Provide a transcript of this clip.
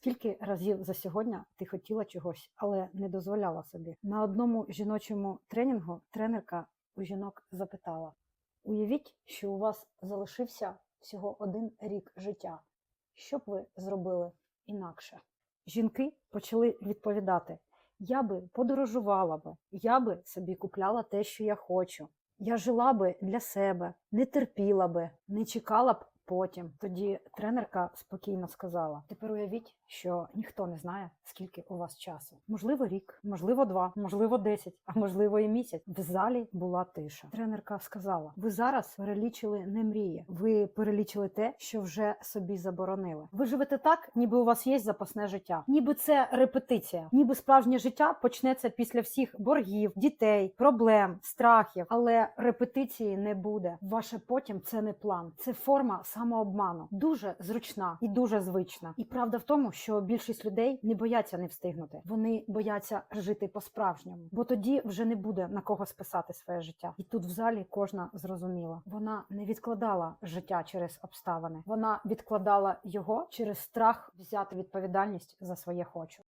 Скільки разів за сьогодні ти хотіла чогось, але не дозволяла собі? На одному жіночому тренінгу тренерка у жінок запитала: Уявіть, що у вас залишився всього один рік життя. Що б ви зробили інакше? Жінки почали відповідати: Я би подорожувала би, я би собі купляла те, що я хочу. Я жила би для себе, не терпіла би, не чекала б потім. Тоді тренерка спокійно сказала: Тепер уявіть, що ніхто не знає, скільки у вас часу. Можливо, рік, можливо, два, можливо, десять, а можливо, і місяць. В залі була тиша. Тренерка сказала: Ви зараз перелічили не мрії, ви перелічили те, що вже собі заборонили. Ви живете так, ніби у вас є запасне життя, ніби це репетиція, ніби справжнє життя почнеться після всіх боргів, дітей, проблем, страхів. Але репетиції не буде. Ваше потім це не план, це форма самообману, дуже зручна і дуже звична. І правда в тому, що більшість людей не бояться не встигнути. Вони бояться жити по-справжньому, бо тоді вже не буде на кого списати своє життя. І тут в залі кожна зрозуміла. Вона не відкладала життя через обставини, вона відкладала його через страх взяти відповідальність за своє хочу.